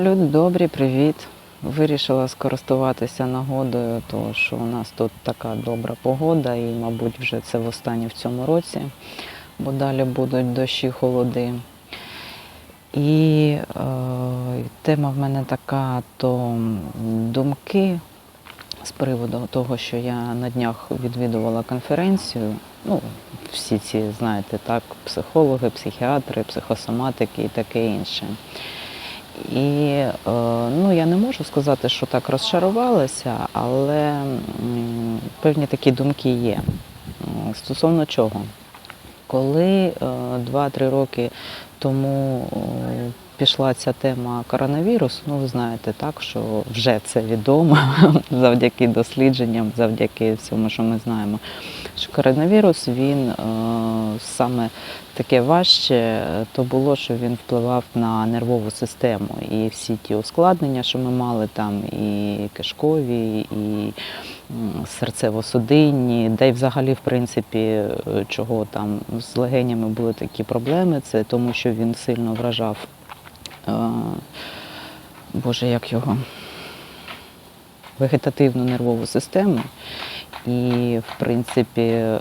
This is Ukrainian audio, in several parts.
Люди добрі, привіт. Вирішила скористуватися нагодою, тому що у нас тут така добра погода, і, мабуть, вже це востаннє в цьому році, бо далі будуть дощі, холоди. І е, тема в мене така, то думки з приводу того, що я на днях відвідувала конференцію. Ну, всі ці, знаєте, так, психологи, психіатри, психосоматики і таке інше. І е, ну, я не можу сказати, що так розчарувалася, але певні такі думки є. Стосовно чого? Коли е, 2-3 роки тому е, пішла ця тема коронавірусу, ну ви знаєте, так, що вже це відомо завдяки дослідженням, завдяки всьому, що ми знаємо, що коронавірус він е, саме таке важче, е, то було, що він впливав на нервову систему. І всі ті ускладнення, що ми мали там, і кишкові, і серцево-судинні, де й взагалі, в принципі, е, чого там з легенями були такі проблеми, це тому, що він сильно вражав. Боже, як його? Вегетативну нервову систему. І, в принципі, е,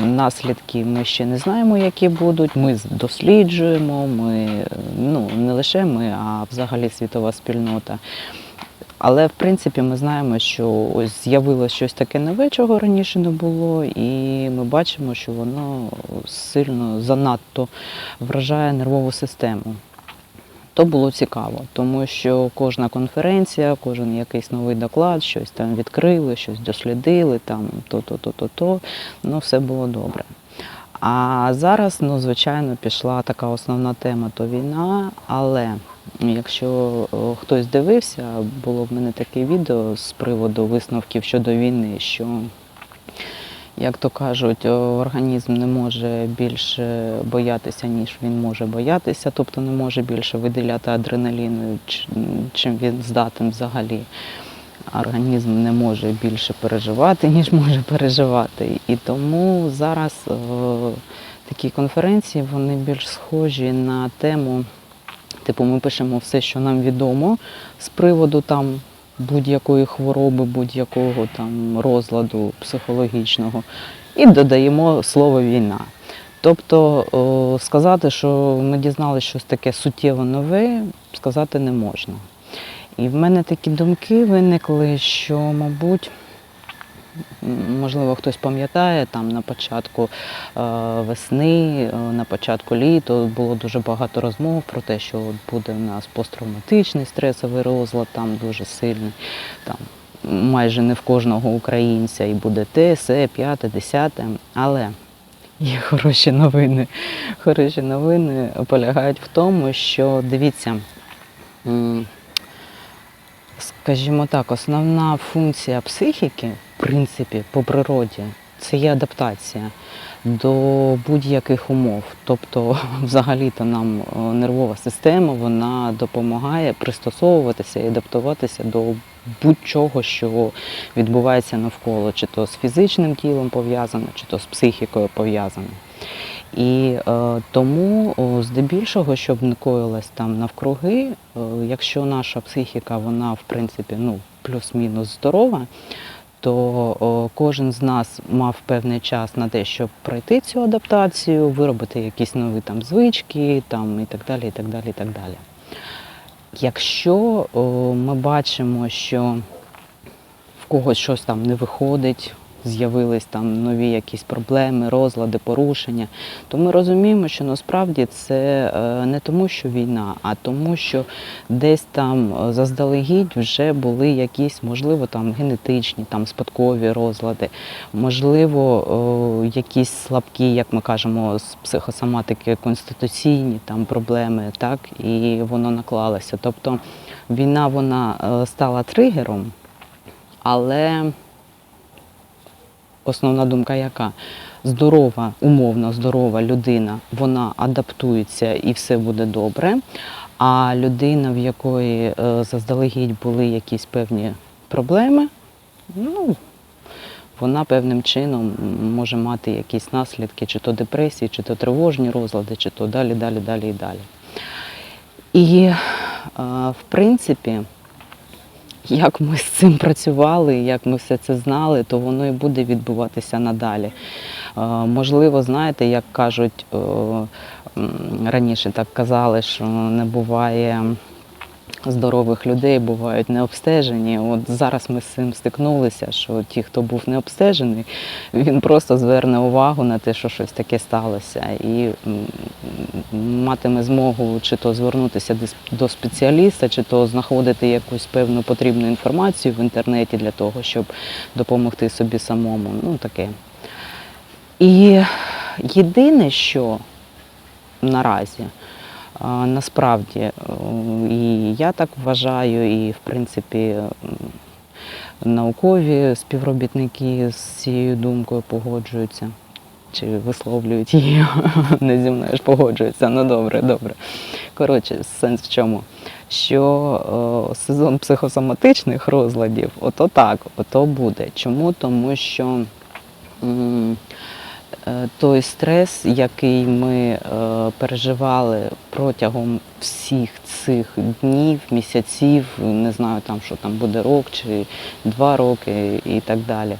наслідки ми ще не знаємо, які будуть. Ми досліджуємо, ми, ну, не лише ми, а взагалі світова спільнота. Але в принципі ми знаємо, що ось з'явилось щось таке нове, чого раніше не було, і ми бачимо, що воно сильно занадто вражає нервову систему. То було цікаво, тому що кожна конференція, кожен якийсь новий доклад, щось там відкрили, щось дослідили, там то-то, то-то, то, ну все було добре. А зараз, ну, звичайно, пішла така основна тема то війна, але якщо хтось дивився, було в мене таке відео з приводу висновків щодо війни, що як то кажуть, організм не може більше боятися, ніж він може боятися, тобто не може більше виділяти адреналіну, чим він здатен взагалі. Організм не може більше переживати, ніж може переживати. І тому зараз е, такі конференції вони більш схожі на тему, типу, ми пишемо все, що нам відомо з приводу там будь-якої хвороби, будь-якого там розладу психологічного, і додаємо слово війна. Тобто сказати, що ми дізналися щось таке суттєво нове, сказати не можна. І в мене такі думки виникли, що, мабуть, можливо, хтось пам'ятає, там на початку е, весни, е, на початку літа було дуже багато розмов про те, що буде в нас посттравматичний стресовий розлад, там дуже сильний. Там, майже не в кожного українця і буде те, се, п'яте, десяте. Але є хороші новини. Хороші новини полягають в тому, що дивіться. Скажімо так, основна функція психіки, принципі, по природі, це є адаптація до будь-яких умов. Тобто, взагалі-то нам е, нервова система вона допомагає пристосовуватися і адаптуватися до будь-чого, що відбувається навколо, чи то з фізичним тілом пов'язано, чи то з психікою пов'язано. І е, тому здебільшого, щоб не коїлось там навкруги, е, якщо наша психіка, вона в принципі ну, плюс-мінус здорова, то кожен з нас мав певний час на те, щоб пройти цю адаптацію, виробити якісь нові там звички, там і так далі, і так далі, і так далі. Якщо ми бачимо, що в когось щось там не виходить, з'явились там нові якісь проблеми, розлади, порушення, то ми розуміємо, що насправді це е, не тому, що війна, а тому, що десь там е, заздалегідь вже були якісь, можливо, там генетичні, там спадкові розлади, можливо, е, якісь слабкі, як ми кажемо, з психосоматики, конституційні там проблеми, так, і воно наклалося. Тобто війна вона стала тригером, але основна думка яка? Здорова, умовно здорова людина, вона адаптується і все буде добре. А людина, в якої е, заздалегідь були якісь певні проблеми, ну, вона певним чином може мати якісь наслідки, чи то депресії, чи то тривожні розлади, чи то далі, далі, далі і далі. І в принципі, як ми з цим працювали, як ми все це знали, то воно і буде відбуватися надалі. Е, Можливо, знаєте, як кажуть, е, раніше так казали, що не буває здорових людей, бувають необстежені. От зараз ми з цим стикнулися, що ті, хто був необстежений, він просто зверне увагу на те, що щось таке сталося, і матиме змогу чи то звернутися до спеціаліста, чи то знаходити якусь певну потрібну інформацію в інтернеті для того, щоб допомогти собі самому. Ну таке. І єдине, що наразі, насправді, е, і я так вважаю, і в принципі наукові співробітники з цією думкою погоджуються. Чи висловлюють її, не зі мною ж погоджуються. Ну добре, добре. Коротше, сенс в чому? Що е, сезон психосоматичних розладів, ото так, ото буде. Чому? Тому що м, той стрес, який ми е, переживали протягом всіх цих днів, місяців, не знаю там, що там буде рок чи два роки і так далі.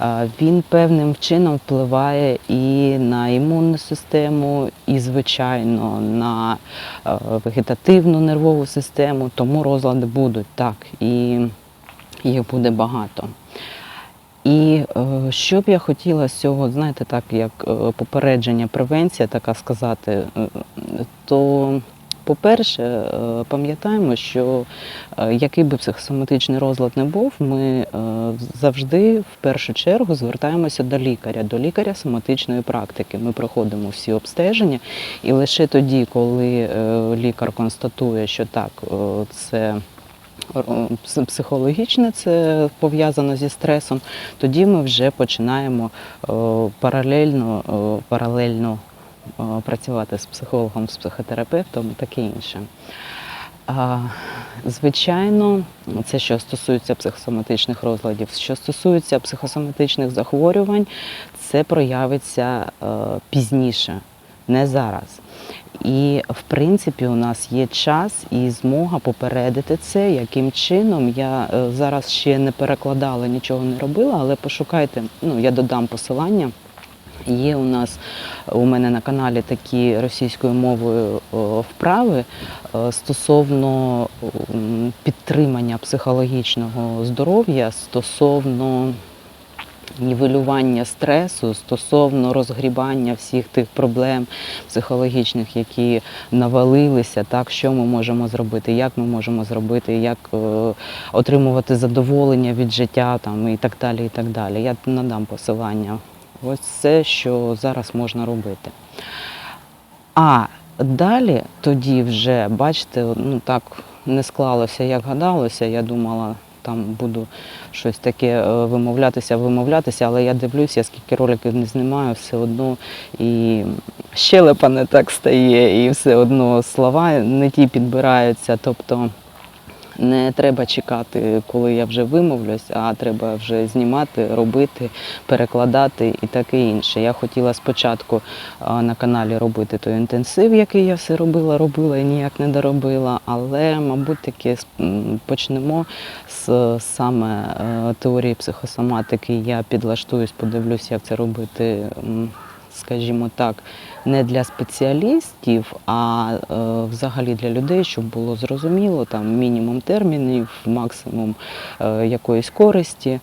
е, Він певним чином впливає і на імунну систему, і, звичайно, на е, вегетативну нервову систему, тому розлади будуть так, і їх буде багато. І е, що б я хотіла з цього, знаєте, так як е, попередження, превенція, така сказати, е, то, по-перше, пам'ятаємо, що який би психосоматичний розлад не був, ми завжди в першу чергу звертаємося до лікаря, до лікаря соматичної практики. Ми проходимо всі обстеження, і лише тоді, коли лікар констатує, що так, це психологічне, це пов'язано зі стресом, тоді ми вже починаємо е, паралельно, е, паралельно е, працювати з психологом, з психотерапевтом і таке інше. Звичайно, це що стосується психосоматичних розладів. Що стосується психосоматичних захворювань, це проявиться е, пізніше, не зараз. І в принципі у нас є час і змога попередити це, яким чином. Я е, зараз ще не перекладала, нічого не робила, але пошукайте, ну я додам посилання. Є у нас у мене на каналі такі російською мовою вправи е, стосовно підтримання психологічного здоров'я, стосовно нівелювання стресу, стосовно розгрібання всіх тих проблем психологічних, які навалилися, так що ми можемо зробити, як ми можемо зробити, як е, отримувати задоволення від життя там, і так далі. І так далі. Я надам посилання. Ось це, що зараз можна робити. А далі тоді вже, бачите, ну так не склалося, як гадалося. Я думала, там буду щось таке е, вимовлятися, вимовлятися, але я дивлюся, я скільки роликів не знімаю, все одно і щелепа не так стає, і все одно слова не ті підбираються. Тобто не треба чекати, коли я вже вимовлюсь, а треба вже знімати, робити, перекладати і таке інше. Я хотіла спочатку на каналі робити той інтенсив, який я все робила, робила і ніяк не доробила. Але, мабуть, таки почнемо з саме е, теорії психосоматики. Я підлаштуюсь, подивлюсь, як це робити. Скажімо так, не для спеціалістів, а е, взагалі для людей, щоб було зрозуміло, там мінімум термінів, максимум е, якоїсь користі.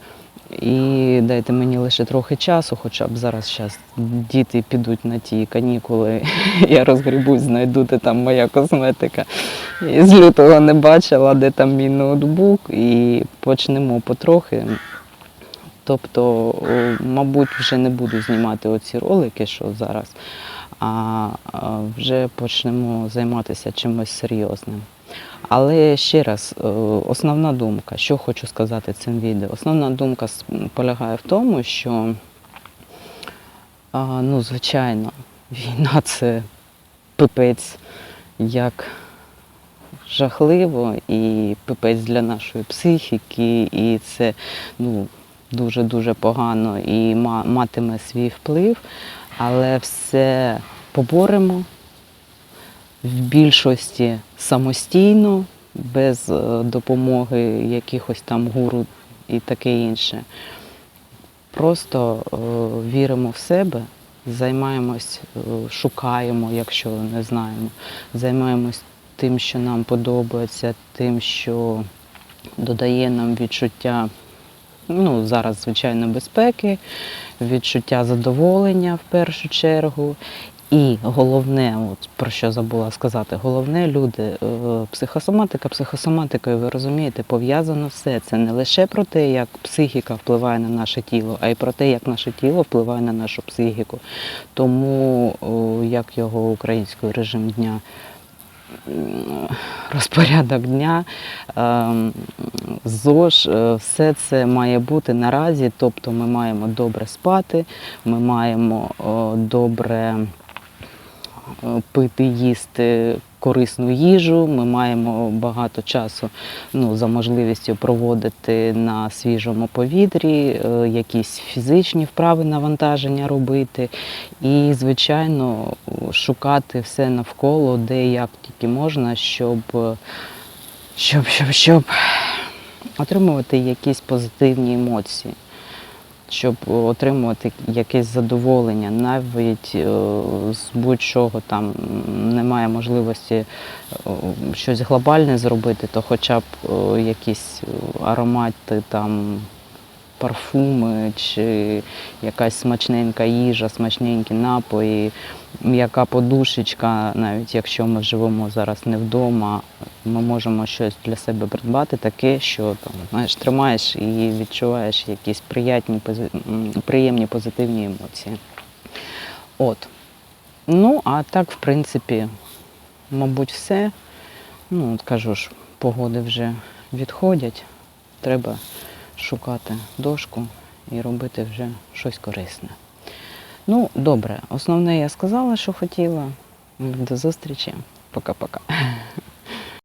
І дайте мені лише трохи часу, хоча б зараз щас діти підуть на ті канікули, я розгрібусь, знайду, де там моя косметика. І з лютого не бачила, де там мій ноутбук, і почнемо потрохи. Тобто, мабуть, вже не буду знімати оці ролики, що зараз, а вже почнемо займатися чимось серйозним. Але ще раз, е, основна думка, що хочу сказати цим відео. Основна думка полягає в тому, що, ну, звичайно, війна це пипець як жахливо і пипець для нашої психіки, і це ну, дуже-дуже погано і матиме свій вплив, але все поборемо в більшості самостійно, без е, допомоги якихось там гуру і таке інше. Просто е, віримо в себе, займаємось, е, шукаємо, якщо не знаємо, займаємось тим, що нам подобається, тим, що додає нам відчуття, ну, зараз, звичайно, безпеки, відчуття задоволення в першу чергу. І головне, от про що забула сказати, головне люди, е, психосоматика, психосоматикою, ви розумієте, пов'язано все. Це не лише про те, як психіка впливає на наше тіло, а й про те, як наше тіло впливає на нашу психіку. Тому як його український режим дня. Розпорядок дня, ем, ЗОЖ, е, все це має бути наразі. Тобто ми маємо добре спати, ми маємо добре е, пити, їсти корисну їжу. Ми маємо багато часу ну, за можливістю проводити на свіжому повітрі, е, якісь фізичні вправи навантаження робити. І, звичайно, шукати все навколо, де як тільки можна, щоб, щоб, щоб, щоб отримувати якісь позитивні емоції щоб отримувати якесь задоволення, навіть е, з будь-чого там немає можливості е, щось глобальне зробити, то хоча б е, якісь аромати там. Парфуми чи якась смачненька їжа, смачненькі напої, м'яка подушечка, навіть якщо ми живемо зараз не вдома, ми можемо щось для себе придбати таке, що там, знаєш, тримаєш і відчуваєш якісь приятні, приємні позитивні емоції. От. Ну, а так, в принципі, мабуть, все. Ну, от кажу ж, погоди вже відходять. Треба шукати дошку і робити вже щось корисне. Ну, добре, основне я сказала, що хотіла. До зустрічі. Пока-пока.